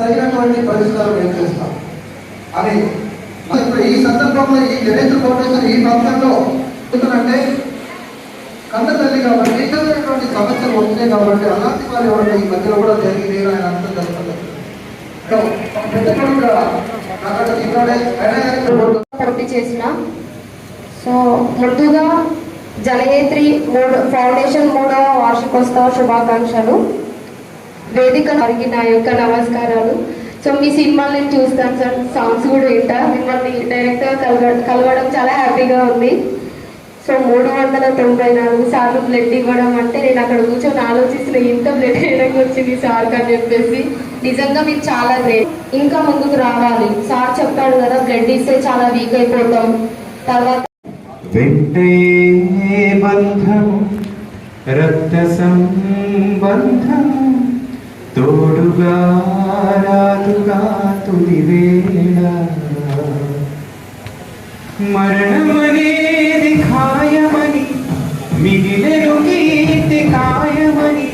తగినటువంటి పరిష్కారం ఏం చేస్తాం అని ఇప్పుడు ఈ సందర్భంలో ఈ జనేంద్ర ఫౌండేషన్ ఈ ప్రాంతంలో ఎందుకంటే కన్న తల్లి కాబట్టి ఇటువంటి సమస్యలు వస్తున్నాయి కాబట్టి అలాంటి వారు ఎవరైనా ఈ మధ్యలో కూడా జరిగింది ఆయన అర్థం జరుగుతుంది సో, పెద్ద కొడుకుగా నాకు ఇక్కడే ఆయన చేసిన. సో ముందుగా జనయేత్రి మూడు ఫౌండేషన్ మూడవ వార్షికోత్సవ శుభాకాంక్షలు. వేదిక వారికి నా యొక్క నమస్కారాలు. సో మీ సినిమాలు నేను చూస్తాను సార్. సాంగ్స్ కూడా వింటా. మిమ్మల్ని డైరెక్ట్గా కలవ కలవడం చాలా హ్యాపీగా ఉంది. సో మూడు వందల తొంభై నాలుగు సార్లు బ్లడ్ ఇవ్వడం అంటే నేను అక్కడ కూర్చొని ఆలోచిస్తున్న ఇంత బ్లడ్ వేయడం వచ్చింది సార్ అని చెప్పేసి నిజంగా మీరు చాలా గ్రేట్ ఇంకా ముందుకు రావాలి. సార్ చెప్పాడు కదా బ్లడ్ ఇస్తే చాలా వీక్ అయిపోతాం. తర్వాత వెంటే రక్త సంబంధం? తోడుగా రాదుగా తుది వేళ. మరణమనేది ఖాయమని మిగిలెను కీర్తి ఖాయమని.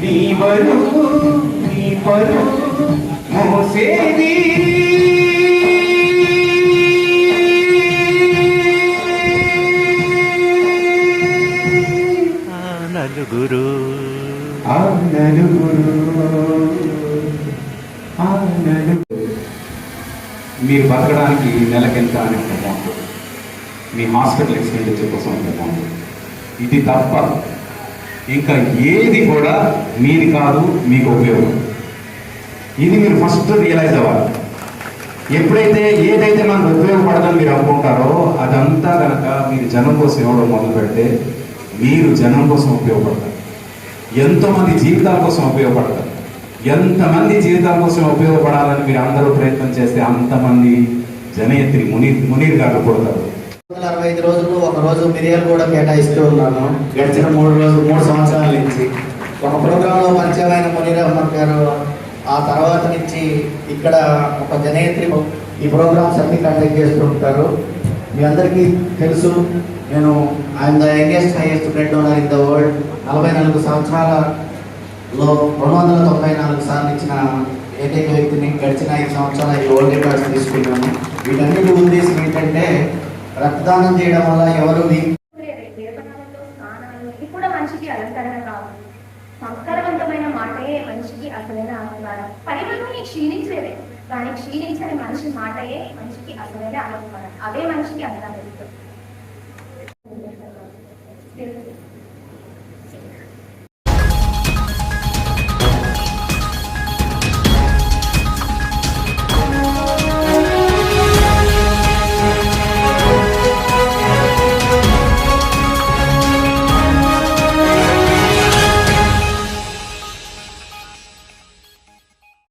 నీ బరువు నీ పరువు మోసేది. నలుగురు. ఆ నలుగురు. మీరు బతకడానికి నెలకెంత అని అమౌంట్ మీ హాస్పిటల్ ఎక్స్పెండిచర్ కోసం అమౌంట్ ఇది తప్ప ఇంకా ఏది కూడా మీది కాదు మీకు ఉపయోగం. ఇది మీరు ఫస్ట్ రియలైజ్ అవ్వాలి. ఎప్పుడైతే ఏదైతే మనకు ఉపయోగపడదని మీరు అనుకుంటారో అదంతా కనుక మీరు జనం కోసం ఇవ్వడం మొదలు పెడితే మీరు జనం కోసం ఉపయోగపడతారు. ఎంతోమంది జీవితాల కోసం ఉపయోగపడతారు. ఎంతమంది జీవితాల కోసం ఉపయోగపడాలని మీరు అందరూ ప్రయత్నం చేస్తే అంతమంది జనయత్రి మునీర్ మునీర్ గారు కొడతారు అరవై ఐదు రోజులు ఒక రోజు మిరియాలు కూడా కేటాయిస్తూ ఉన్నాను. గడిచిన మూడు రోజులు మూడు సంవత్సరాల నుంచి. ఒక ప్రోగ్రాంలో పరిచయమైన మునీర్ అహ్మద్ గారు ఆ తర్వాత నుంచి ఇక్కడ ఒక జనయత్రి ఈ ప్రోగ్రామ్స్ అన్ని కండక్ట్ చేస్తూ ఉంటారు. మీ అందరికీ తెలుసు నేను I'm the youngest highest blood donor in the world. నలభై నాలుగు సంవత్సరాలలో రెండు వందల తొంభై నాలుగు సార్లు ఇచ్చిన ఏకైక వ్యక్తిని గడిచిన ఐదు సంవత్సరాల ఈ ఓల్డ్ రికార్డ్స్ తీసుకున్నాను. వీటన్నిటి ఉద్దేశం ఏంటంటే రక్తదానం చేయడం వల్ల ఎవరు సంస్కారవంతమైన మాటే మనిషికి అసలైన అలంకారం. పరిమళం క్షీణించలేదే కానీ క్షీణించని మనిషి మాటయే మనిషికి అసలైన అలంకారం. అవే మనిషికి అందం